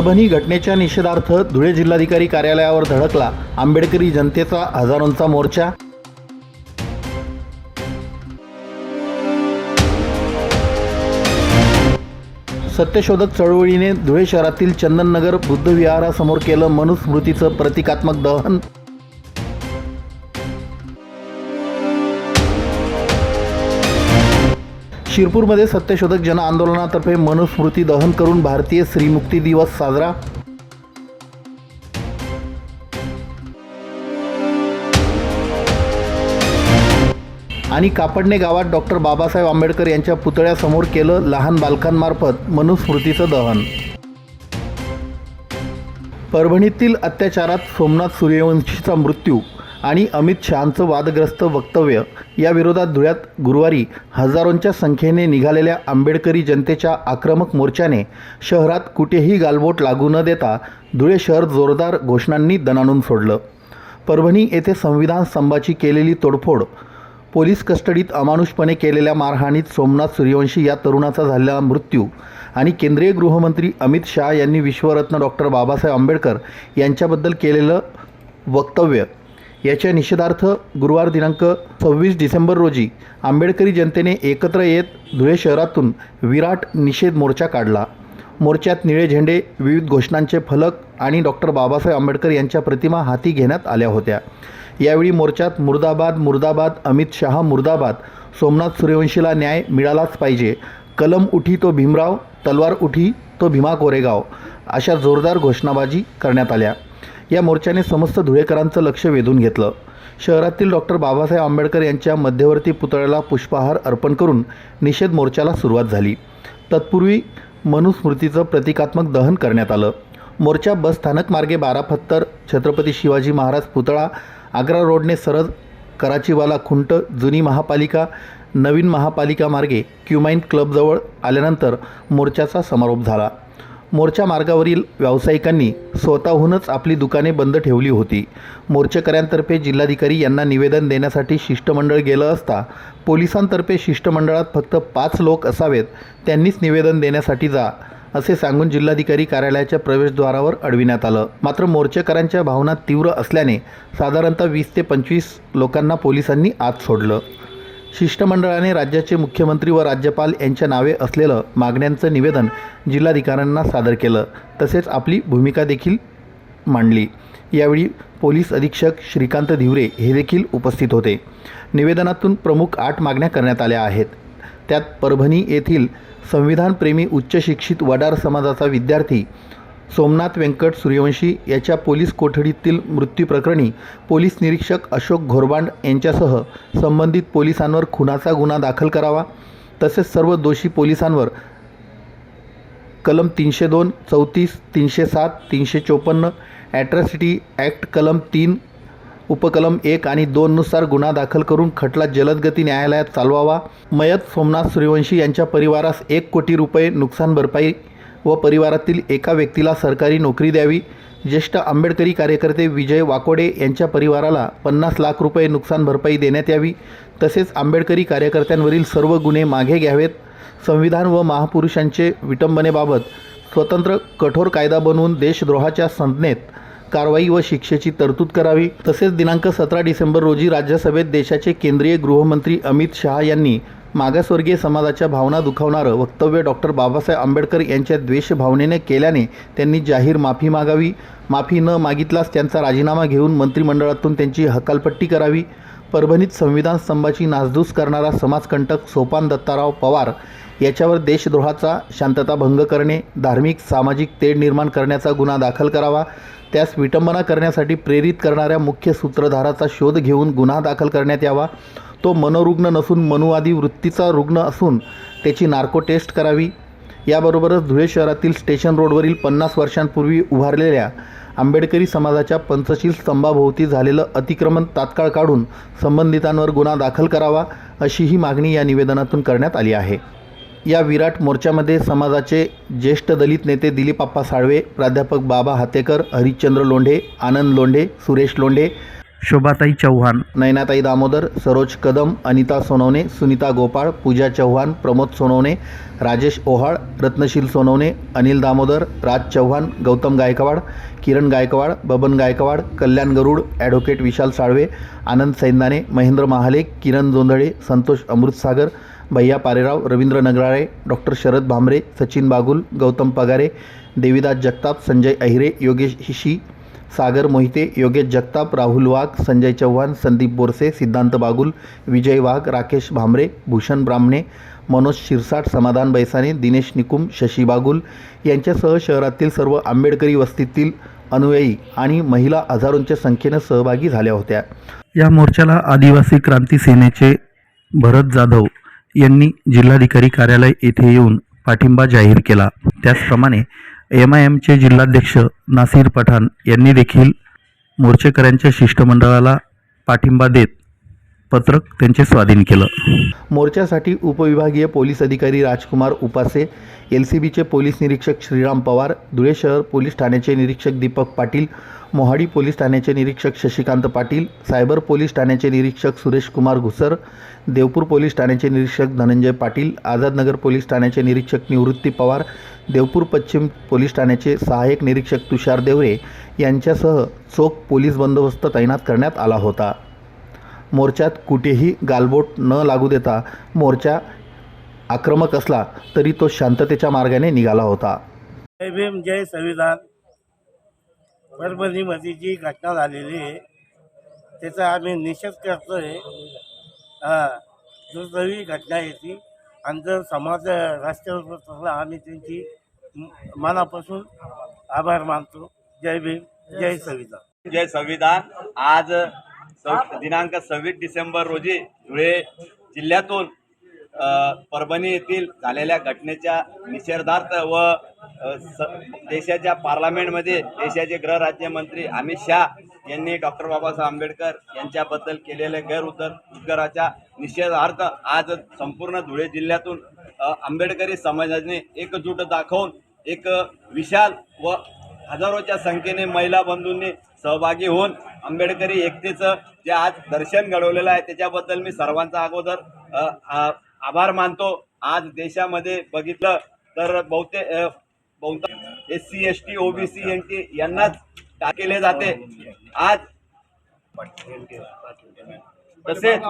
परभणी घटनेच्या निषेधार्थ धुळे जिल्हाधिकारी कार्यालयावर धडकला आंबेडकरी जनतेचा हजारोंचा मोर्चा. सत्यशोधक चळवळीने धुळे शहरातील चंदननगर बुद्धविहारासमोर केलं मनुस्मृतीचं प्रतिकात्मक दहन. शिरपूरमध्ये सत्यशोधक जन आंदोलनातर्फे मनुस्मृती दहन करून भारतीय स्त्रीमुक्ती दिवस साजरा. आणि कापडणे गावात डॉक्टर बाबासाहेब आंबेडकर यांच्या पुतळ्यासमोर केलं लहान बालकांमार्फत मनुस्मृतीचं दहन. परभणीतील अत्याचारात सोमनाथ सूर्यवंशीचा मृत्यू. आणि अमित शहांचं वादग्रस्त वक्तव्य या विरोधात धुळ्यात गुरुवारी हजारोंच्या संख्येने निघालेल्या आंबेडकरी जनतेच्या आक्रमक मोर्चाने शहरात कुठेही गालबोट लागू न देता धुळे शहर जोरदार घोषणांनी दणाणून सोडलं. परभणी येथे संविधान स्तंभाची केलेली तोडफोड पोलीस कस्टडीत अमानुषपणे केलेल्या मारहाणीत सोमनाथ सूर्यवंशी या तरुणाचा झालेला मृत्यू आणि केंद्रीय गृहमंत्री अमित शहा यांनी विश्वरत्न डॉक्टर बाबासाहेब आंबेडकर यांच्याबद्दल केलेलं वक्तव्य याच्या निषेधार्थ गुरुवार दिनांक सव्वीस डिसेंबर रोजी आंबेडकरी जनतेने एकत्र येत धुळे शहरातून विराट निषेध मोर्चा काढला. मोर्चात निळे झेंडे विविध घोषणांचे फलक आणि डॉक्टर बाबासाहेब आंबेडकर यांच्या प्रतिमा हाती घेण्यात आल्या होत्या. यावेळी मोर्चात मुर्दाबाद मुर्दाबाद अमित शहा मुर्दाबाद सोमनाथ सूर्यवंशीला न्याय मिळालाच पाहिजे. कलम उठी तो भीमराव तलवार उठी तो भीमा कोरेगाव अशा जोरदार घोषणाबाजी करण्यात आल्या. या मोर्चाने समस्त धुळेकरांचं लक्ष वेधून घेतलं. शहरातील डॉक्टर बाबासाहेब आंबेडकर यांच्या मध्यवर्ती पुतळ्याला पुष्पहार अर्पण करून निषेध मोर्चाला सुरुवात झाली. तत्पूर्वी मनुस्मृतीचं प्रतिकात्मक दहन करण्यात आलं. मोर्चा बस स्थानक मार्गे बाराफत्तर छत्रपती शिवाजी महाराज पुतळा आग्रा रोडने सरळ कराचीवाला खुंट जुनी महापालिका नवीन महापालिका मार्गे क्युमाइन क्लबजवळ आल्यानंतर मोर्चाचा समारोप झाला. मोर्चा मार्गावरील व्यावसायिकांनी स्वतःहूनच आपली दुकाने बंद ठेवली होती. मोर्चेकऱ्यांतर्फे जिल्हाधिकारी यांना निवेदन देण्यासाठी शिष्टमंडळ गेलं असता पोलिसांतर्फे शिष्टमंडळात फक्त पाच लोक असावेत त्यांनीच निवेदन देण्यासाठी जा असे सांगून जिल्हाधिकारी कार्यालयाच्या प्रवेशद्वारावर अडविण्यात आलं. मात्र मोर्चेकऱ्यांच्या भावना तीव्र असल्याने साधारणतः वीस ते पंचवीस लोकांना पोलिसांनी आत सोडलं. शिष्टमंडळाने राज्याचे मुख्यमंत्री व राज्यपाल यांच्या नावे असलेलं मागण्यांचं निवेदन जिल्हाधिकाऱ्यांना सादर केलं. तसेच आपली भूमिका देखील मांडली. यावेळी पोलीस अधीक्षक श्रीकांत धिवरे हे देखील उपस्थित होते. निवेदनातून प्रमुख आठ मागण्या करण्यात आल्या आहेत. त्यात परभणी येथील संविधानप्रेमी उच्च शिक्षित वडार समाजाचा विद्यार्थी सोमनाथ व्यंकट सूर्यवंशी याच्या पोलीस कोठडीतील मृत्यूप्रकरणी पोलीस निरीक्षक अशोक घोरबांड यांच्यासह संबंधित पोलिसांवर खुनाचा गुन्हा दाखल करावा. तसेच सर्व दोषी पोलिसांवर कलम तीनशे दोन चौतीस तीनशे सात तीनशे चोपन्न ॲट्रॉसिटी ॲक्ट कलम तीन उपकलम एक आणि दोननुसार गुन्हा दाखल करून खटला जलदगती न्यायालयात चालवावा. मयत सोमनाथ सूर्यवंशी यांच्या परिवारास एक कोटी रुपये नुकसान भरपाई व परिवारातील एका व्यक्तीला सरकारी नोकरी द्यावी. ज्येष्ठ आंबेडकरी कार्यकर्ते विजय वाकोडे यांच्या परिवाराला पन्नास लाख रुपये नुकसान भरपाई देण्यात यावी. तसेच आंबेडकरी कार्यकर्त्यांवरील सर्व गुन्हे मागे घ्यावेत. संविधान व महापुरुषांचे विटंबनेबाबत स्वतंत्र कठोर कायदा बनवून देशद्रोहाच्या संज्ञेत कारवाई व शिक्षेची तरतूद करावी. तसेच दिनांक सतरा डिसेंबर रोजी राज्यसभेत देशाचे केंद्रीय गृहमंत्री अमित शहा यांनी मागासवर्गीय समाजाच्या भावना दुखावणारं वक्तव्य डॉक्टर बाबासाहेब आंबेडकर यांच्या द्वेषभावनेने केल्याने त्यांनी जाहीर माफी मागावी. माफी न मागितल्यास त्यांचा राजीनामा घेऊन मंत्रिमंडळातून त्यांची हकालपट्टी करावी. परभणीत संविधान स्तंभाची नासधूस करणारा समाजकंटक सोपान दत्ताराव पवार याच्यावर देशद्रोहाचा शांतता भंग करणे धार्मिक सामाजिक तेढ निर्माण करण्याचा गुन्हा दाखल करावा त्यास विटंबना करण्यासाठी प्रेरित करणाऱ्या मुख्य सूत्रधाराचा शोध घेऊन गुन्हा दाखल करण्यात यावा तो मनोरुग्ण नसून मनुवादी वृत्तीचा रुग्ण असून त्याची नार्को टेस्ट करावी. याबरोबरच धुळे शहरातील स्टेशन रोडवरील पन्नास वर्षांपूर्वी उभारलेल्या आंबेडकरी समाजाच्या पंचशील स्तंभाभोवती झालेलं अतिक्रमण तात्काळ काढून संबंधितांवर गुन्हा दाखल करावा अशीही मागणी या निवेदनातून करण्यात आली आहे. या विराट मोर्चामध्ये समाजाचे ज्येष्ठ दलित नेते दिलीपाप्पा साळवे प्राध्यापक बाबा हातेकर हरिश्चंद्र लोंढे आनंद लोंढे सुरेश लोंढे शोभाताई चव्हाण नयनाताई दामोदर सरोज कदम अनिता सोनवणे सुनीता गोपाळ पूजा चव्हाण प्रमोद सोनवणे राजेश ओहाळ रत्नशील सोनवणे अनिल दामोदर राज चव्हाण गौतम गायकवाड किरण गायकवाड बबन गायकवाड कल्याण गरुड ॲडव्होकेट विशाल साळवे आनंद सैंदाने महेंद्र महाले किरण जोंधळे संतोष अमृतसागर भैया पारेराव रवींद्र नगराळे डॉक्टर शरद भांबरे सचिन बागुल गौतम पगारे देविदास जगताप संजय अहिरे योगेश हिशी सागर मोहिते योगेश जगताप राहुल वाघ संजय चव्हाण संदीप बोरसे सिद्धांत बागुल विजय वाघ राकेश भांबरे भूषण ब्राह्मणे मनोज शिरसाट समाधान बैसाने दिनेश निकुम शशी बागुल यांच्यासह शहरातील सर्व आंबेडकरी वस्तीतील अनुयायी आणि महिला हजारोंच्या संख्येनं सहभागी झाल्या होत्या. या मोर्चाला आदिवासी क्रांती सेनेचे भरत जाधव यांनी जिल्हाधिकारी कार्यालय येथे येऊन पाठिंबा जाहीर केला. त्याचप्रमाणे एम आय एमचे जिल्हाध्यक्ष नासिर पठाण यांनी देखील मोर्चेकऱ्यांच्या शिष्टमंडळाला पाठिंबा देत पत्रक त्यांचे स्वाधीन केलं. मोर्चासाठी उपविभागीय पोलीस अधिकारी राजकुमार उपासे एल सी बीचे पोलीस निरीक्षक श्रीराम पवार धुळे शहर पोलीस ठाण्याचे निरीक्षक दीपक पाटील मोहाडी पोलीस ठाण्याचे निरीक्षक शशिकांत पाटील सायबर पोलीस ठाण्याचे निरीक्षक सुरेश कुमार घुसर देवपूर पोलीस ठाण्याचे निरीक्षक धनंजय पाटील आझादनगर पोलीस ठाण्याचे निरीक्षक निवृत्ती पवार देवपूर पश्चिम पोलीस ठाण्याचे सहाय्यक निरीक्षक तुषार देवरे यांच्यासह चोख पोलीस बंदोबस्त तैनात करण्यात आला होता. मोर्चात कुठेही गालबोट न लागू देता मोर्चा आक्रमक असला तरी तो शांततेच्या मार्गाने निघाला होता. जय भीम जय संविधान. परभणीमध्ये जी घटना झालेली आहे त्याचा आम्ही निषेध करतो आहे हां दुर्दैवी घटना आहे ती. आणि जर समाज राष्ट्रपतीला आम्ही त्यांची मनापासून आभार मानतो. जय भीम जय संविधान. जय संविधान. आज दिनांक सव्वीस डिसेंबर रोजी धुळे जिल्ह्यातून परभणी येथील झालेल्या घटनेच्या निषेधार्थ व स- देशाच्या पार्लमेंटमध्ये देशाचे गृहराज्यमंत्री अमित शाह यांनी डॉक्टर बाबासाहेब आंबेडकर यांच्याबद्दल केलेल्या गैरउतर उद्गाराच्या निषेधार्थ आज संपूर्ण धुळे जिल्ह्यातून आंबेडकरी समाजाने एकजूट दाखवून एक विशाल व हजारोच्या संख्येने महिला बंधूंनी सहभागी होऊन आंबेडकरी एकतेचं जे आज दर्शन घडवलेलं आहे त्याच्याबद्दल मी सर्वांचा अगोदर आभार मानतो. आज देशामध्ये बघितलं तर बहुतेक अ, बहुतेक S C S T OBC N T यांनाच का केले जाते. आज तसेच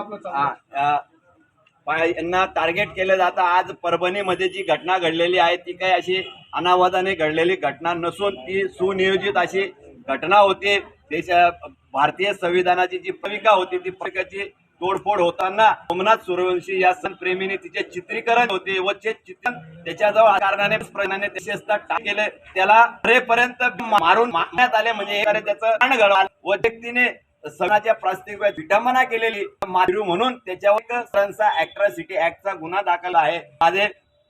यांना टार्गेट केलं जातं. आज परभणीमध्ये जी घटना घडलेली आहे ती काही अशी अनावादाने घडलेली घटना नसून ती सुनियोजित अशी घटना होती. देशा भारतीय संविधानाची जी भूमिका होती ती भूमिकाची तोडफोड होताना सोमनाथ सूर्यवंशी या सण प्रेमीने तिचे चित्रीकरण होते व ते चित्रण त्याच्याजवळ कारणाने प्रणाने विशेषतः टाक केले. त्याला पर्यंत मारून मारण्यात आले म्हणजे त्याचं प्राण गळालं व व्यक्तीने सणाच्या प्रास्तिक विटंबना केलेली मारू म्हणून त्याच्यावर एक संसा अॅट्रॉसिटी ऍक्टचा गुन्हा दाखल आहे. माझे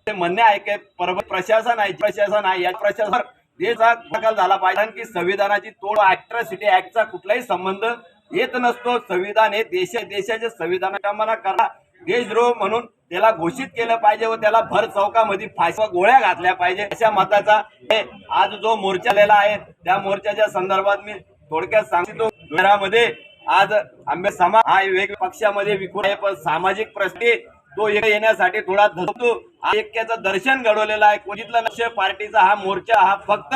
ते म्हणणे आहे की परब प्रशासन आहे प्रशासन आहे. या प्रशासन देशा दाखल झाला पाहिजे. कारण की संविधानाची तोड अॅट्रॉसिटी ऍक्टचा कुठलाही संबंध येत नसतो संविधान हे देश देशाच्या संविधान करा. देशद्रोह म्हणून त्याला घोषित केलं पाहिजे व त्याला भर चौकामध्ये फाशी गोळ्या घातल्या पाहिजे. अशा मताचा हे आज जो मोर्चा आलेला आहे त्या मोर्चाच्या संदर्भात मी थोडक्यात सांगतो. घरामध्ये आज आंबे समाज हा वेगवेगळ्या पक्षामध्ये विखुर आहे. पण सामाजिक प्रश्न तो इकडे येण्यासाठी थोडा धरतो. ऐक्याचं दर्शन घडवलेलं आहे. कोणीतला नक्ष पार्टीचा हा मोर्चा हा फक्त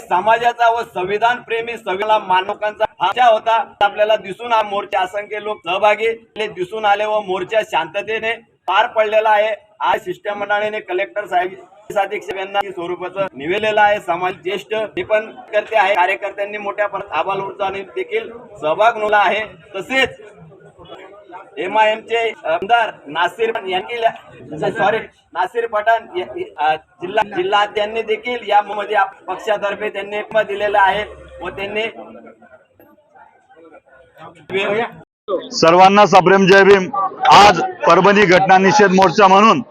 समाजाचा व संविधान प्रेमी संविधान मानवकांचा आशा होता. आपल्याला दिसून हा मोर्चा असंख्य लोक सहभागी दिसून आले व मोर्चा शांततेने पार पडलेला आहे. आज शिष्टमंडळाने कलेक्टर साहेब यांना स्वरूपाचं निवेलेलं आहे. समाज ज्येष्ठ हे पण करते आहे. कार्यकर्त्यांनी मोठ्या प्रमाणात आबाल देखील सहभाग नोला आहे. तसेच एम आय आमदार नासिर यांनी सॉरी नासिर पठाण जिल्हा जिल्हा त्यांनी देखील यामध्ये मध्ये पक्षातर्फे त्यांनी दिलेला दिलेलं आहे व त्यांनी सर्वांना सप्रेम जय भीम. आज परभणी घटना निषेध मोर्चा म्हणून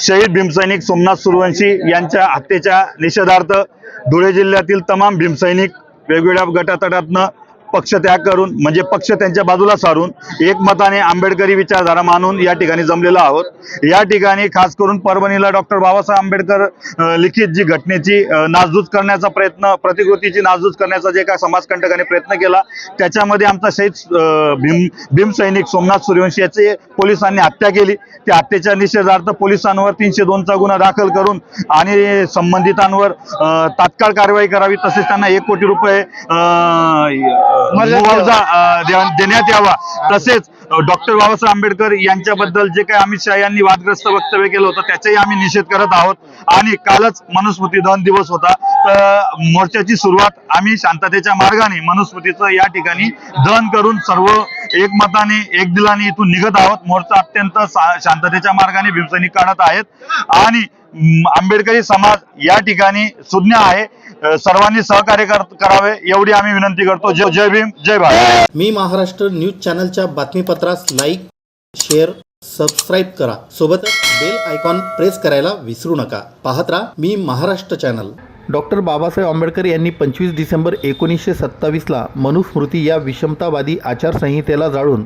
शहीद भीमसैनिक सोमनाथ सुरवंशी यांच्या हत्येच्या निषेधार्थ धुळे जिल्ह्यातील तमाम भीमसैनिक वेगवेगळ्या गटातटातनं पक्षत्याग करून म्हणजे पक्ष त्यांच्या बाजूला सारून एकमताने आंबेडकरी विचारधारा मानून या ठिकाणी जमलेलो आहोत. या ठिकाणी खास करून परभणीला डॉक्टर बाबासाहेब आंबेडकर लिखित जी घटनेची नासधूस करण्याचा प्रयत्न प्रतिकृतीची नासधूस करण्याचा जे काय समाजकंटकाने प्रयत्न केला त्याच्यामध्ये आमचा शहीद भीम भीमसैनिक सोमनाथ सूर्यवंशी याची पोलिसांनी हत्या केली. त्या हत्येच्या निषेधार्थ पोलिसांवर तीनशे दोनचा गुन्हा दाखल करून आणि संबंधितांवर तात्काळ कारवाई करावी तसेच त्यांना एक कोटी रुपये अ, मुआवजा देण्यात यावा. तसेच डॉक्टर बाबासाहेब आंबेडकर यांच्याबद्दल जे काही अमित शहा यांनी वादग्रस्त वक्तव्य केलं होतं त्याचाही आम्ही निषेध करत आहोत. आणि कालच मनुस्मृती दहन दिवस होता. तर मोर्चाची सुरुवात आम्ही शांततेच्या मार्गाने मनुस्मृतीचं या ठिकाणी दहन करून सर्व एकमताने एक दिलाने इथून निघत आहोत. मोर्चा अत्यंत शांततेच्या मार्गाने भीमसैनिक काढत आहेत. आणि आंबेडकरी समाज या ठिकाणी सुज्ञ आहे. सर्वांनी सहकार्य कर- करावे एवढी आम्ही विनंती करतो. जय जय भीम जय भारत. मी महाराष्ट्र न्यूज चॅनलच्या बातमीपत्रास लाईक शेअर सबस्क्राईब करा. सोबतच बेल आयकॉन प्रेस करायला विसरू नका. पाहत राहा मी महाराष्ट्र चॅनल. डॉक्टर बाबासाहेब आंबेडकर यांनी पंचवीस डिसेंबर एकोणीसशे सत्तावीसला मनुस्मृती या विषमतावादी आचारसंहितेला जाळून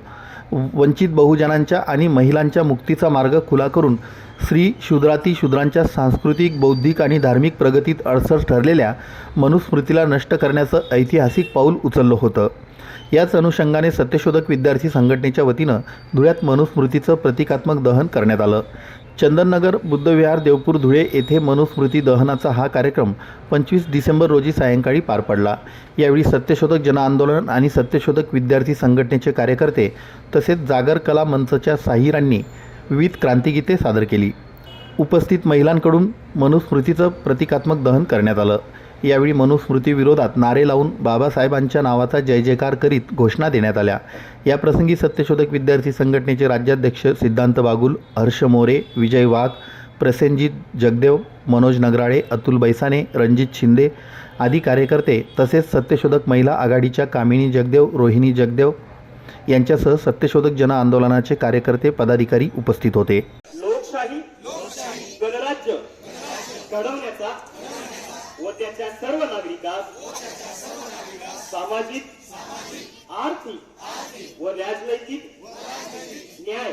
वंचित बहुजनांच्या आणि महिलांच्या मुक्तीचा मार्ग खुला करून स्त्री शूद्राती शूद्रांच्या सांस्कृतिक बौद्धिक आणि धार्मिक प्रगतीत अडसर ठरलेल्या मनुस्मृतीला नष्ट करण्याचं ऐतिहासिक पाऊल उचललं होतं. याच अनुषंगाने सत्यशोधक विद्यार्थी संघटनेच्या वतीनं धुळ्यात मनुस्मृतीचं प्रतिकात्मक दहन करण्यात आलं. चंदननगर बुद्धविहार देवपूर धुळे येथे मनुस्मृती दहनाचा हा कार्यक्रम पंचवीस डिसेंबर रोजी सायंकाळी पार पडला. यावेळी सत्यशोधक जनआंदोलन आणि सत्यशोधक विद्यार्थी संघटनेचे कार्यकर्ते तसेच जागर कला मंचच्या साहिरांनी विविध क्रांतिगीते सादर केली. उपस्थित महिलांकडून मनुस्मृतीचं प्रतिकात्मक दहन करण्यात आलं. यावेळी मनुस्मृतीविरोधात नारे लावून बाबासाहेबांच्या नावाचा जय जयकार करीत घोषणा देण्यात आल्या. याप्रसंगी सत्यशोधक विद्यार्थी संघटनेचे राज्याध्यक्ष सिद्धांत बागुल हर्ष मोरे विजय वाघ प्रसेनजित जगदेव मनोज नगराळे अतुल बैसाने रणजित शिंदे आदी कार्यकर्ते तसेच सत्यशोधक महिला आघाडीच्या कामिनी जगदेव रोहिणी जगदेव यांच्यासह सत्यशोधक जन आंदोलनाचे कार्यकर्ते पदाधिकारी उपस्थित होते. लोकशाही गणराज्य घडवण्याचा व त्याच्या सर्व नागरिकास सामाजिक आर्थिक व राजनैतिक न्याय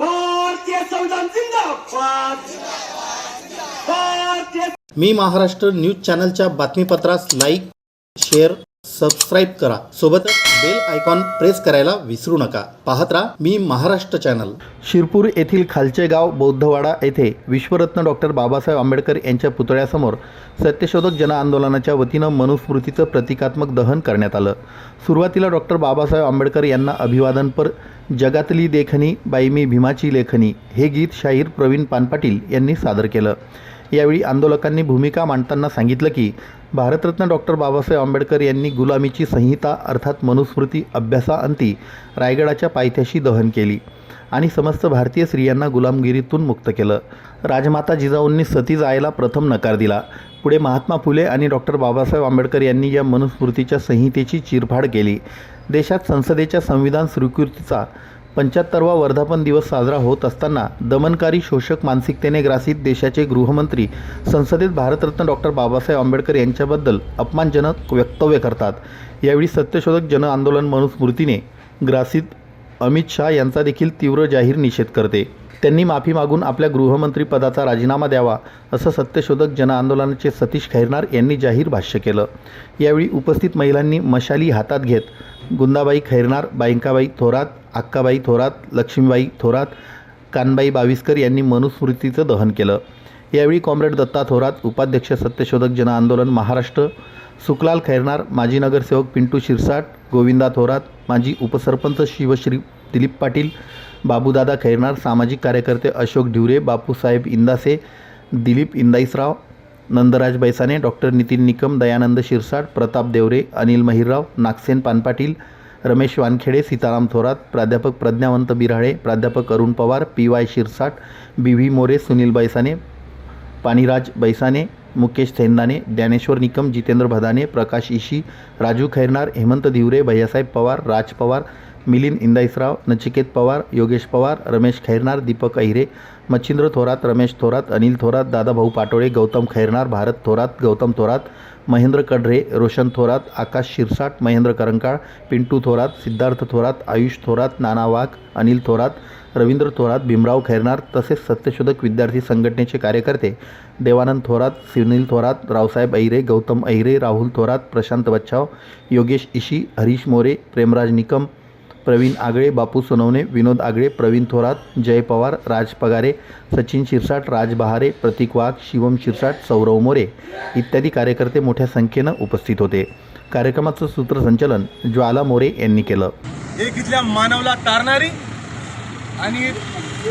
भारतीय संविधान जिंदाबाद. भारतीय मी महाराष्ट्र न्यूज चॅनलच्या बातमीपत्रास लाईक शेअर सबस्क्राईब करा. सोबतच बेल आयकॉन प्रेस करायला विसरू नका. पाहत राहा मी महाराष्ट्र चॅनल शिरपूर येथील खालचे गाव बौद्धवाडा येथे विश्वरत्न डॉक्टर बाबासाहेब आंबेडकर यांच्या पुतळ्यासमोर सत्यशोधक जन आंदोलनाच्या वतीनं मनुस्मृतीचं प्रतिकात्मक दहन करण्यात आलं. सुरुवातीला डॉक्टर बाबासाहेब आंबेडकर यांना अभिवादनपर जगातली देखणी बाई मी भीमाची लेखणी हे गीत शाहीर प्रवीण पानपाटील यांनी सादर केलं. यावेळी आंदोलकांनी भूमिका मांडताना सांगितलं की भारतरत्न डॉक्टर बाबासाहेब आंबेडकर यांनी गुलामीची संहिता अर्थात मनुस्मृती अभ्यासाअंती रायगडाच्या पायथ्याशी दहन केली आणि समस्त भारतीय स्त्रियांना गुलामगिरीतून मुक्त केलं. राजमाता जिजाऊंनी सती जायला प्रथम नकार दिला. पुढे महात्मा फुले आणि डॉक्टर बाबासाहेब आंबेडकर यांनी या मनुस्मृतीच्या संहितेची चिरफाड केली. देशात संसदेच्या संविधान स्वीकृतीचा पंच्याहत्तरवा वर्धापन दिवस साजरा होत असताना दमनकारी शोषक मानसिकतेने ग्रासित देशाचे गृहमंत्री संसदेत भारतरत्न डॉक्टर बाबासाहेब आंबेडकर यांच्याबद्दल अपमानजनक वक्तव्य करतात. यावेळी सत्यशोधक जन आंदोलन मनुस्मृतीने ग्रासित अमित शहा यांचा देखील तीव्र जाहीर निषेध करते. त्यांनी माफी मागून आपल्या गृहमंत्रीपदाचा राजीनामा द्यावा असं सत्यशोधक जन आंदोलनाचे सतीश खैरनार यांनी जाहीर भाष्य केलं. यावेळी उपस्थित महिलांनी मशाली हातात घेत गुंदाबाई खैरनार बायंकाबाई थोरात अक्काबाई थोरात लक्ष्मीबाई थोरात कानबाई बाविस्कर यांनी मनुस्मृतीचं दहन केलं. यावेळी कॉम्रेड दत्ता थोरात उपाध्यक्ष सत्यशोधक जन आंदोलन महाराष्ट्र सुकलाल खैरनार माजी नगरसेवक पिंटू शिरसाट गोविंदा थोरात माजी उपसरपंच शिवश्री दिलीप पाटील बाबूदादा खैरनार सामाजिक कार्यकर्ते अशोक ढिवरे बापूसाहेब इंदासे दिलीप इंदाईसराव नंदराज बैसाने डॉक्टर नितीन निकम दयानंद शिरसाट प्रताप देवरे अनिल महिरराव नागसेन पानपाटील रमेश वानखेडे सीताराम थोरात प्राध्यापक प्रज्ञावंत बिराळे प्राध्यापक Arun Pawar P Y Shirsat B V More Sunil Baisane Paniraj Baisane Mukesh Thendane Dnyaneshwar Nikam Jitendra Bhadane Prakash Ishi Raju Khairnar Hemant Dhivare Bhaiyasaheb Pawar Raj Pawar Milind Indaisrao Nachiket Pawar Yogesh Pawar Ramesh Khairnar Deepak Ahire Machhindra Thorat Ramesh Thorat Anil Thorat Dadabhau Patole Gautam Khairnar Bharat Thorat Gautam Thorat Mahendra Kadre Roshan Thorat Akash Shirsat Mahendra Karankal Pintu Thorat Siddharth Thorat Ayush Thorat Nana Wagh Anil Thorat Ravindra Thorat Bhimrao Khairnar तसेच सत्यशोधक विद्यार्थी संघटनेचे कार्यकर्ते देवानंद थोरात सुनील थोरात रावसाहेब अहिरे गौतम अहिरे राहुल थोरात प्रशांत बच्छाव योगेश इशी हरीश मोरे प्रेमराज निकम प्रवीण आगळे बापू सोनवणे विनोद आगळे प्रवीण थोरात जय पवार राज पगारे सचिन शिरसाट राज बहारे प्रतीक वाघ शिवम शिरसाट सौरव मोरे इत्यादी कार्यकर्ते मोठ्या संख्येनं उपस्थित होते. कार्यक्रमाचं सूत्रसंचलन ज्वाला मोरे यांनी केलं. एक इथल्या मानवाला तारणारी आणि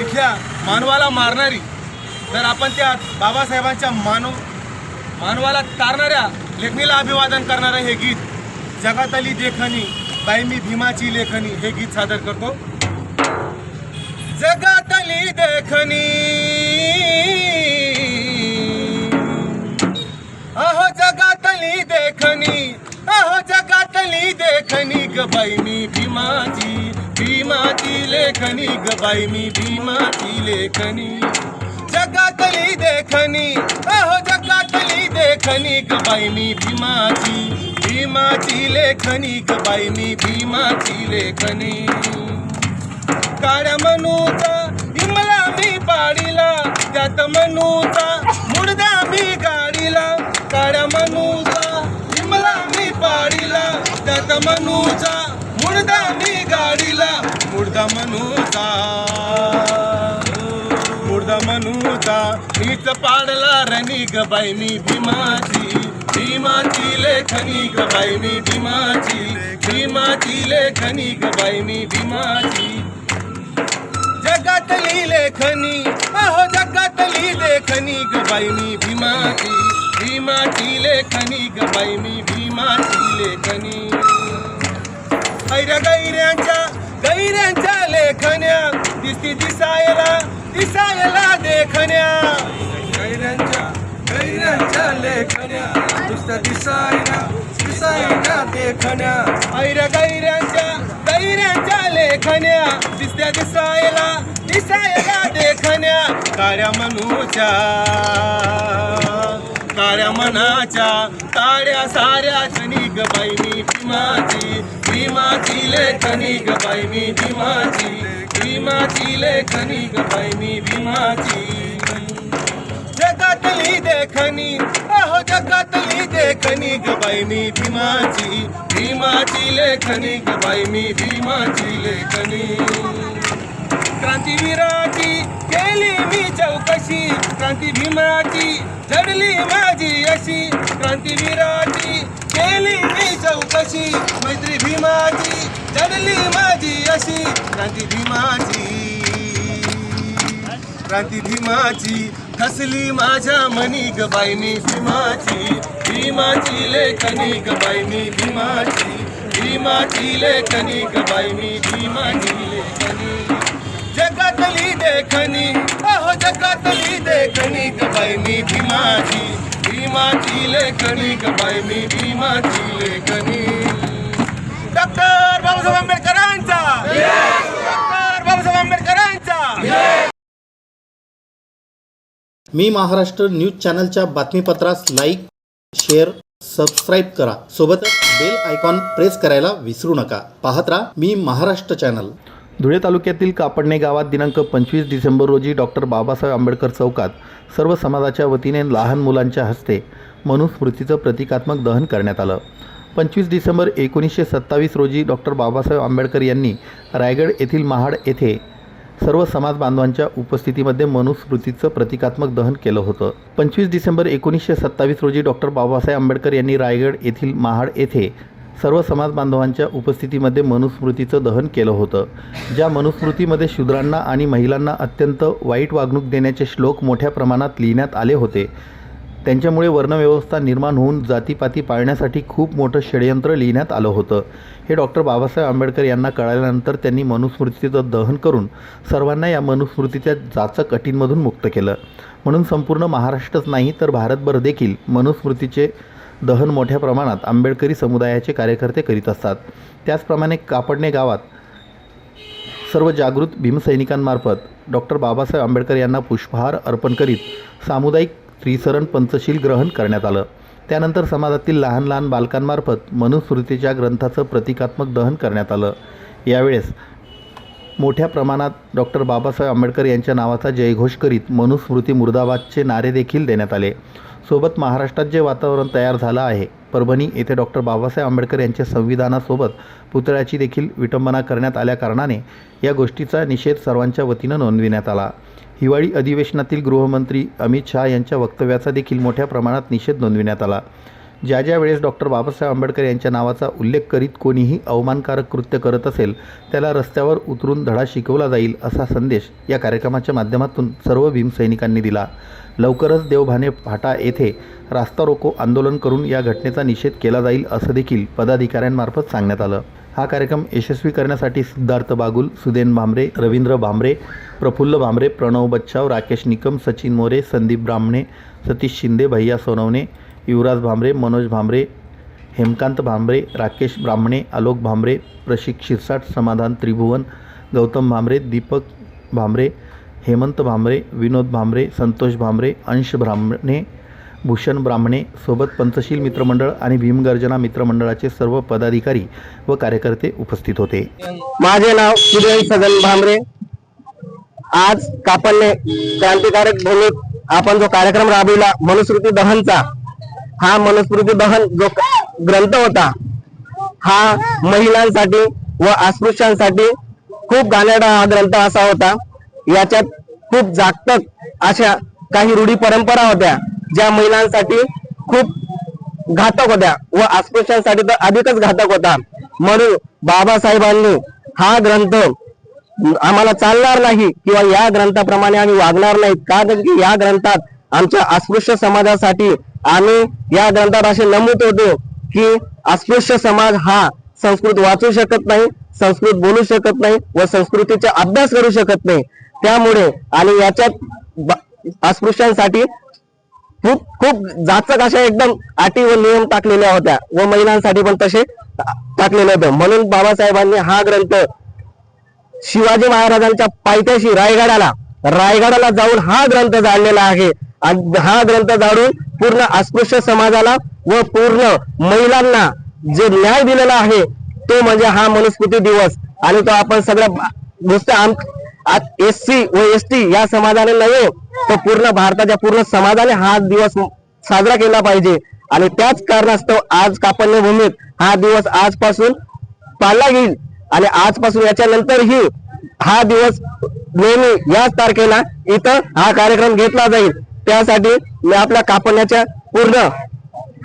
इथल्या मानवाला मारणारी. तर आपण त्या बाबासाहेबांच्या मानव मानवाला तारणाऱ्या लेखणीला अभिवादन करणारं हे गीत जगातली देखणी. बाई मी भीमाची लेखनी हे गीत सादर करतो. जगातली देखनी. अहो जगातली देखनी. अहो जगातली देखनी ग बाई मी भीमाची भीमाची लेखनी ग बाई मी भीमाची लेखनी. जगातली देखनी. अहो जगातली देखनी ग बाई मी भीमाची भीमाची लेखनी बाई मी भीमाची लेखनी? काळ्या मनूचा हिमला मी पाडीला त्यात मनूचा मुडदा मी गाडीला. काळ्या मनूचा हिमला मी पाडीला त्यात मनूचा मुडदा मी गाडीला. मुडदा मनूचा मुडदा मनूचा मीच पाडला रणी ग बाई मी भीमाची भीमाची लेखनी गबाई मी भीमाची भीमाची लेखनी गबाई मी भीमाची. जगातली लेखनी अहो जगातली लेखनी गबाई मी भीमाची भीमाची लेखनी गबाई मी भीमाची लेखनी. ऐरा गैऱ्यांच्या गैऱ्यांच्या लेखन्या दिसती दिसायला दिसायला देखण्या. गैऱ्यांच्या गैऱ्यांच्या लेखण्या नुसत्या दिसायना दिसायना देखण्या ऐऱ्या गैऱ्यांच्या गैऱ्यांच्या लेखन्या दिसत्या दिसायला दिसायला देखण्या काळ्या मनूच्या काळ्या मनाच्या काळ्या साऱ्या जनी ग बाई मी भीमाची भीमाची लेखनी ग बाई मी भीमाची भीमाची लेखनी ग बाई मी भीमाची. जगातली देखणी. अहो जगातली देखणी गबाई मी भीमाची. भीमाची लेखनी गबाई मी भीमाची लेखनी क्रांतीवीराची केली मी चौकशी. क्रांती भीमाची जडली माझी अशी. क्रांतीवीराची केली मी चौकशी. मैत्री भीमाची जडली माझी अशी. क्रांती भीमाची. क्रांती भीमाची कसली माझ्या मनी ग बाई मी भीमाची. भीमाची लेखनी ग बाई मी भीमाची. भीमाची लेखनी ग बाई मी भीमाची लेखनी. जगातली देखणी अहो जगातली देखणी ग बाई मी भीमाची. भीमाची लेखनी ग बाई मी भीमाची लेखनी. डॉक्टर बाबासाहेब आंबेडकरांचा. डॉक्टर बाबासाहेब आंबेडकरांचा. मी महाराष्ट्र न्यूज चॅनलच्या बातमीपत्रास लाईक शेअर सबस्क्राईब करा. सोबतच बेल आयकॉन प्रेस करायला विसरू नका. पाहत राहा मी महाराष्ट्र चॅनल. धुळे तालुक्यातील कापडणे गावात दिनांक पंचवीस डिसेंबर रोजी डॉक्टर बाबासाहेब आंबेडकर चौकात सर्व समाजाच्या वतीने लहान मुलांच्या हस्ते मनुस्मृतीचं प्रतिकात्मक दहन करण्यात आलं. पंचवीस डिसेंबर एकोणीसशे सत्तावीस रोजी डॉक्टर बाबासाहेब आंबेडकर यांनी रायगड येथील महाड येथे सर्व समाज बांधवांच्या उपस्थितीमध्ये मनुस्मृतीचं प्रतिकात्मक दहन केलं होतं. पंचवीस डिसेंबर एकोणीसशे सत्तावीस रोजी डॉक्टर बाबासाहेब आंबेडकर यांनी रायगड येथील महाड येथे सर्व समाज बांधवांच्या उपस्थितीमध्ये मनुस्मृतीचं दहन केलं होतं. ज्या मनुस्मृतीमध्ये शूद्रांना आणि महिलांना अत्यंत वाईट वागणूक देण्याचे श्लोक मोठ्या प्रमाणात लिहिण्यात आले होते. त्यांच्यामुळे वर्णव्यवस्था निर्माण होऊन जातीपाती पाळण्यासाठी खूप मोठं षडयंत्र लिहिण्यात आलं होतं. हे डॉक्टर बाबासाहेब आंबेडकर यांना कळाल्यानंतर त्यांनी मनुस्मृतीचं दहन करून सर्वांना या मनुस्मृतीच्या जाचक अटींमधून मुक्त केलं. म्हणून संपूर्ण महाराष्ट्रच नाही तर भारतभर देखील मनुस्मृतीचे दहन मोठ्या प्रमाणात आंबेडकरी समुदायाचे कार्यकर्ते करीत असतात. त्याचप्रमाणे कापडणे गावात सर्व जागृत भीमसैनिकांमार्फत डॉक्टर बाबासाहेब आंबेडकर यांना पुष्पहार अर्पण करीत सामुदायिक त्रिसरण पंचशील ग्रहण करण्यात आलं. त्यानंतर समाजातील लहान लहान बालकांमार्फत मनुस्मृतीच्या ग्रंथाचं प्रतिकात्मक दहन करण्यात आलं. यावेळेस मोठ्या प्रमाणात डॉक्टर बाबासाहेब आंबेडकर यांच्या नावाचा जयघोष करीत मनुस्मृती मुर्दाबादचे नारे देखील देण्यात आले. सोबत महाराष्ट्रात जे वातावरण तयार झालं आहे परभणी येथे डॉक्टर बाबासाहेब आंबेडकर यांच्या संविधानासोबत पुतळ्याची देखील विटंबना करण्यात आल्याकारणाने या गोष्टीचा निषेध सर्वांच्या वतीनं नोंदविण्यात आला. हिवाळी अधिवेशनातील गृहमंत्री अमित शहा यांच्या वक्तव्याचा देखील मोठ्या प्रमाणात निषेध नोंदविण्यात आला. ज्या ज्या वेळेस डॉक्टर बाबासाहेब आंबेडकर यांच्या नावाचा उल्लेख करीत कोणीही अवमानकारक कृत्य करत असेल त्याला रस्त्यावर उतरून धडा शिकवला जाईल असा संदेश या कार्यक्रमाच्या माध्यमातून सर्व भीमसैनिकांनी दिला. लवकरच देवभाने फाटा येथे रास्ता रोको आंदोलन करून या घटनेचा निषेध केला जाईल असं देखील पदाधिकाऱ्यांमार्फत सांगण्यात आलं. हा कार्यक्रम यशस्वी करण्यासाठी सिद्धार्थ बागुल सुदेन भांबरे रवींद्र भांबरे प्रफुल्ल भांबरे प्रणव बच्चाव राकेश निकम सचिन मोरे संदीप ब्राह्मणे सतीश शिंदे भैया सोनवणे युवराज भांबरे मनोज भांबरे हेमकांत भांबरे राकेश ब्राह्मणे आलोक भांबरे प्रशिक शिरसाट समाधान त्रिभुवन गौतम भांबरे दीपक भांबरे हेमंत भांबरे विनोद भांबरे संतोष भांबरे अंश ब्राह्मणे भूषण ब्राह्मणे सोबत पंचशील मित्रमंडळ आणि भीमगर्जना मित्रमंडळाचे सर्व पदाधिकारी व कार्यकर्ते उपस्थित होते. माझे नाव सुजय सदन भांबरे आज कापडने क्रांतिकारक भूमीत आपण जो कार्यक्रम राबविला मनुस्मृती दहनचा हा मनुस्मृती दहन जो ग्रंथ होता हा महिलांसाठी व अस्पृश्यांसाठी खूप गाण्याडा हा ग्रंथ असा होता. याच्यात खूप जागतक अशा काही रूढी परंपरा होत्या. ज्या महिलांसाठी खूप घातक होत्या व अस्पृश्यांसाठी तर अधिकच घातक होता. म्हणून बाबासाहेबांनी हा ग्रंथ आम्हाला चालणार नाही किंवा या ग्रंथाप्रमाणे आम्ही वागणार नाही कारण की या ग्रंथात आमच्या अस्पृश्य समाजासाठी आम्ही या ग्रंथात असे नमूद होतो की अस्पृश्य समाज हा संस्कृत वाचू शकत नाही संस्कृत बोलू शकत नाही व संस्कृतीचा अभ्यास करू शकत नाही. त्यामुळे आणि याच्यात अस्पृश्यांसाठी खूप खूप जाचक अशा एकदम अटी व नियम टाकलेल्या होत्या व महिलांसाठी पण तसे टाकलेले होते. म्हणून बाबासाहेबांनी हा ग्रंथ शिवाजी महाराजांच्या पायथ्याशी रायगडाला रायगडाला जाऊन हा ग्रंथ जाळलेला आहे. आणि हा ग्रंथ जाळून पूर्ण अस्पृश्य समाजाला व पूर्ण महिलांना जे न्याय दिलेला आहे तो म्हणजे हा मनुस्मृती दिवस. आणि तो आपण सगळ्या नुसतं एस सी व एस टी या समाजाने नव्हे तर पूर्ण भारताच्या पूर्ण समाजाने हा दिवस साजरा केला पाहिजे. आणि त्याच कारणास्तव आज कापण्यभूमीत हा दिवस आजपासून पाळला येईल आणि आजपासून याच्या नंतरही हा दिवस नेहमी याच तारखेला इथं हा कार्यक्रम घेतला जाईल. त्यासाठी मी आपल्या कापण्याच्या पूर्ण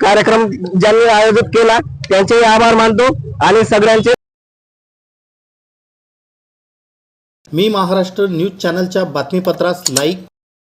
कार्यक्रम ज्यांनी आयोजित केला त्यांचेही आभार मानतो आणि सगळ्यांचे मी महाराष्ट्र न्यूज चॅनलच्या बातमीपत्रास लाईक